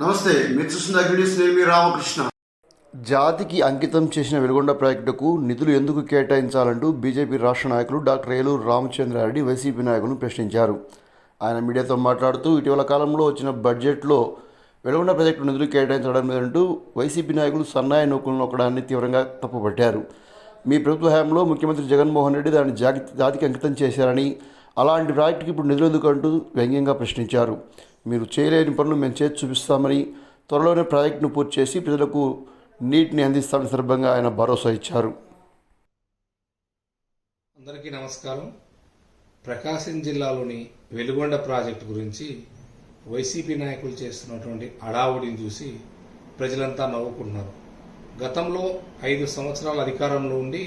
నమస్తే మీరు చూస్తున్న అగ్నిస్ నేను మీ రామకృష్ణ. జాతికి అంకితం చేసిన వెలుగొండ ప్రాజెక్టుకు నిధులు ఎందుకు కేటాయించాలంటూ బీజేపీ రాష్ట్ర నాయకులు డాక్టర్ ఏలూరు రామచంద్రారెడ్డి వైసీపీ నాయకులను ప్రశ్నించారు. ఆయన మీడియాతో మాట్లాడుతూ ఇటీవల కాలంలో వచ్చిన బడ్జెట్లో వెలుగొండ ప్రాజెక్టు నిధులు కేటాయించడం లేదంటూ వైసీపీ నాయకులు సన్నాయి నౌకులు నొక్కడాన్ని తీవ్రంగా తప్పుపట్టారు. మీ ప్రభుత్వ హయాంలో ముఖ్యమంత్రి జగన్మోహన్ రెడ్డి దాన్ని జాతి జాతికి అంకితం చేశారని అలాంటి ప్రాజెక్టుకి ఇప్పుడు నిధులు ఎందుకంటూ వ్యంగ్యంగా ప్రశ్నించారు. మీరు చేయలేని పనులు మేము చేసి చూపిస్తామని త్వరలోనే ప్రాజెక్టును పూర్తి చేసి ప్రజలకు నీటిని అందిస్తామని సందర్భంగా ఆయన భరోసా ఇచ్చారు. అందరికీ నమస్కారం. ప్రకాశం జిల్లాలోని వెలుగొండ ప్రాజెక్టు గురించి వైసీపీ నాయకులు చేస్తున్నటువంటి అడావుడిని చూసి ప్రజలంతా నవ్వుకుంటున్నారు. గతంలో ఐదు సంవత్సరాల అధికారంలో ఉండి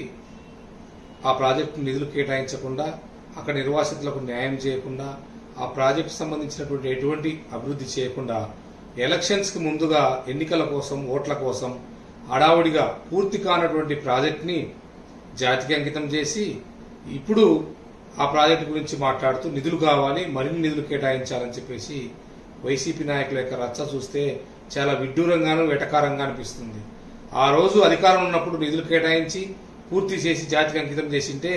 ఆ ప్రాజెక్టు నిధులు కేటాయించకుండా అక్కడ నిర్వాసితులకు న్యాయం చేయకుండా ఆ ప్రాజెక్టు సంబంధించినటువంటి ఎటువంటి అభివృద్ధి చేయకుండా ఎలక్షన్స్కి ముందుగా ఎన్నికల కోసం ఓట్ల కోసం హడావుడిగా పూర్తి కానటువంటి ప్రాజెక్ట్ని జాతికి అంకితం చేసి ఇప్పుడు ఆ ప్రాజెక్టు గురించి మాట్లాడుతూ నిధులు కావాలి మరిన్ని నిధులు కేటాయించాలని చెప్పేసి వైసీపీ నాయకుల యొక్క రచ్చ చూస్తే చాలా విడ్డూరంగానూ వెటకారంగా అనిపిస్తుంది. ఆ రోజు అధికారం ఉన్నప్పుడు నిధులు కేటాయించి పూర్తి చేసి జాతికి అంకితం చేసింటే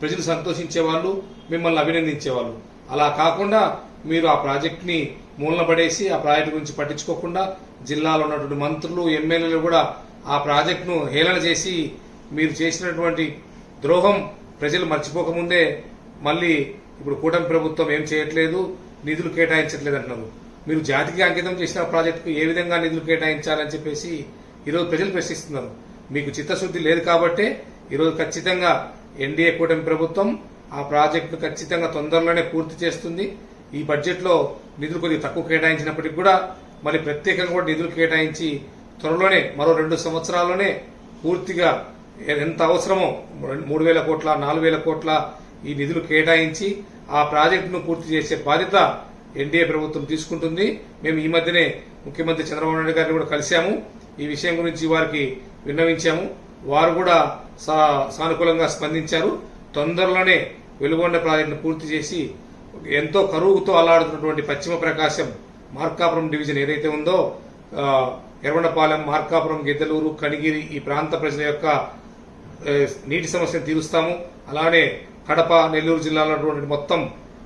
ప్రజలు సంతోషించేవాళ్ళు మిమ్మల్ని అభినందించేవాళ్ళు. అలా కాకుండా మీరు ఆ ప్రాజెక్ట్ని మూలన పడేసి ఆ ప్రాజెక్టు గురించి పట్టించుకోకుండా జిల్లాలో ఉన్నటువంటి మంత్రులు ఎమ్మెల్యేలు కూడా ఆ ప్రాజెక్టును హేళన చేసి మీరు చేసినటువంటి ద్రోహం ప్రజలు మర్చిపోకముందే మళ్ళీ ఇప్పుడు కూటమి ప్రభుత్వం ఏం చేయట్లేదు నిధులు కేటాయించట్లేదు అంటున్నారు. మీరు జాతికి అంకితం చేసిన ప్రాజెక్టుకు ఏ విధంగా నిధులు కేటాయించాలని చెప్పేసి ఈరోజు ప్రజలు ప్రశ్నిస్తున్నారు. మీకు చిత్తశుద్ధి లేదు కాబట్టే ఈరోజు ఖచ్చితంగా ఎన్డీఏ కూటమి ప్రభుత్వం ఆ ప్రాజెక్టును ఖచ్చితంగా తొందరలోనే పూర్తి చేస్తుంది. ఈ బడ్జెట్లో నిధులు కొద్దిగా తక్కువ కేటాయించినప్పటికీ కూడా మరి ప్రత్యేకంగా కూడా నిధులు కేటాయించి త్వరలోనే మరో రెండు సంవత్సరాల్లోనే పూర్తిగా ఎంత అవసరమో మూడు వేల కోట్ల నాలుగు వేల కోట్ల ఈ నిధులు కేటాయించి ఆ ప్రాజెక్టును పూర్తి చేసే బాధ్యత ఎన్డీఏ ప్రభుత్వం తీసుకుంటుంది. మేము ఈ మధ్యనే ముఖ్యమంత్రి చంద్రబాబు నాయుడు గారిని కూడా కలిశాము. ఈ విషయం గురించి వారికి విన్నవించాము. వారు కూడా సా- సానుకూలంగా స్పందించారు. తొందరలోనే వెలుగొండ ప్రాజెక్టును పూర్తి చేసి ఎంతో కరువుతో అల్లాడుతున్నటువంటి పశ్చిమ ప్రకాశం మార్కాపురం డివిజన్ ఏదైతే ఉందో ఆ, మార్కాపురం గిద్దలూరు కనిగిరి ఈ ప్రాంత ప్రజల యొక్క నీటి సమస్యను తీరుస్తాము. అలానే కడప నెల్లూరు జిల్లాలో ఉన్నటువంటి మొత్తం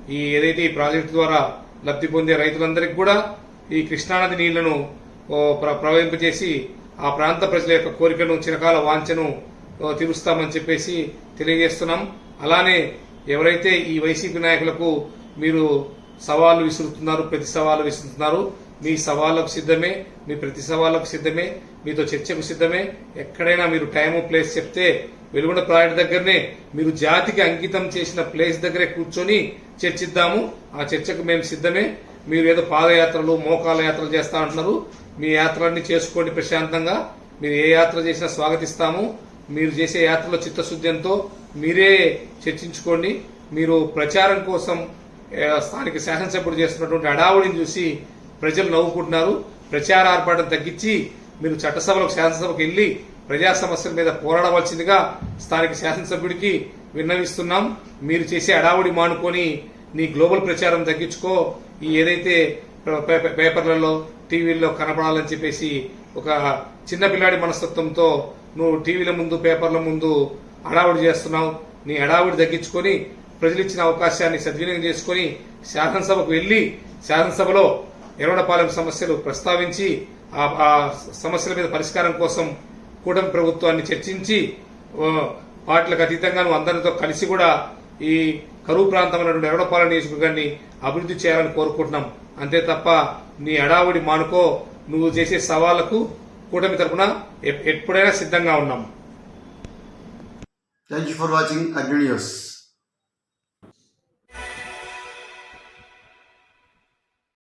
ఈ ఏదైతే ఈ ప్రాజెక్టు ద్వారా లబ్ధి పొందే రైతులందరికీ కూడా ఈ కృష్ణానది నీళ్ళను ప్ర- ప్రవహింపజేసి ఆ ప్రాంత ప్రజల యొక్క కోరికను చిరకాల వాంఛను తీరుస్తామని చెప్పేసి తెలియజేస్తున్నాం. అలానే ఎవరైతే ఈ వైసీపీ నాయకులకు మీరు సవాళ్ళు విసురుతున్నారు ప్రతి సవాళ్ళు విసురుతున్నారు మీ సవాళ్ళకు సిద్ధమే మీ ప్రతి సవాళ్ళకు సిద్ధమే మీతో చర్చకు సిద్ధమే. ఎక్కడైనా మీరు టైము ప్లేస్ చెప్తే వెలుగుడ ప్రాజెక్ట్ దగ్గరనే మీరు జాతికి అంకితం చేసిన ప్లేస్ దగ్గరే కూర్చొని చర్చిద్దాము. ఆ చర్చకు మేము సిద్ధమే. మీరు ఏదో పాదయాత్రలు మోకాల యాత్రలు చేస్తా అంటున్నారు. మీ యాత్రలన్నీ చేసుకోండి ప్రశాంతంగా. మీరు ఏ యాత్ర చేసినా స్వాగతిస్తాము. మీరు చేసే యాత్రలో చిత్తశుద్ధ్యంతో మీరే చర్చించుకోండి. మీరు ప్రచారం కోసం స్థానిక శాసనసభ్యుడు చేస్తున్నటువంటి అడావుడిని చూసి ప్రజలు నవ్వుకుంటున్నారు. ప్రచార ఆర్పాటం తగ్గించి మీరు చట్టసభలకు శాసనసభకు వెళ్ళి ప్రజా సమస్యల మీద పోరాడవలసిందిగా స్థానిక శాసనసభ్యుడికి విన్నవిస్తున్నాం. మీరు చేసే అడావుడి మానుకొని నీ గ్లోబల్ ప్రచారం తగ్గించుకో. ఈ ఏదైతే పేపర్లలో టీవీల్లో కనపడాలని చెప్పేసి ఒక చిన్న పిల్లాడి మనస్తత్వంతో నువ్వు టీవీల ముందు పేపర్ల ముందు హడావుడి చేస్తున్నావు. నీ హడావుడి తగ్గించుకొని ప్రజలు ఇచ్చిన అవకాశాన్ని సద్వినియోగం చేసుకొని శాసనసభకు వెళ్ళి శాసనసభలో ఎర్రవడపాలెం సమస్యలు ప్రస్తావించి ఆ సమస్యల మీద పరిష్కారం కోసం కూటమి ప్రభుత్వాన్ని చర్చించి ఓ, పార్టీలకు అతీతంగా నువ్వు అందరితో కలిసి కూడా ఈ కరువు ప్రాంతమైనటువంటి ఎర్రడపాలెం నియోజకవర్గాన్ని అభివృద్ధి చేయాలని కోరుకుంటున్నాం. అంతే తప్ప నీ అడావుడి మానుకో. నువ్వు చేసే సవాళ్ళకు కూటమి తరపున ఎప్- ఎప్పుడైనా సిద్ధంగా ఉన్నాం thank you for watching Agni news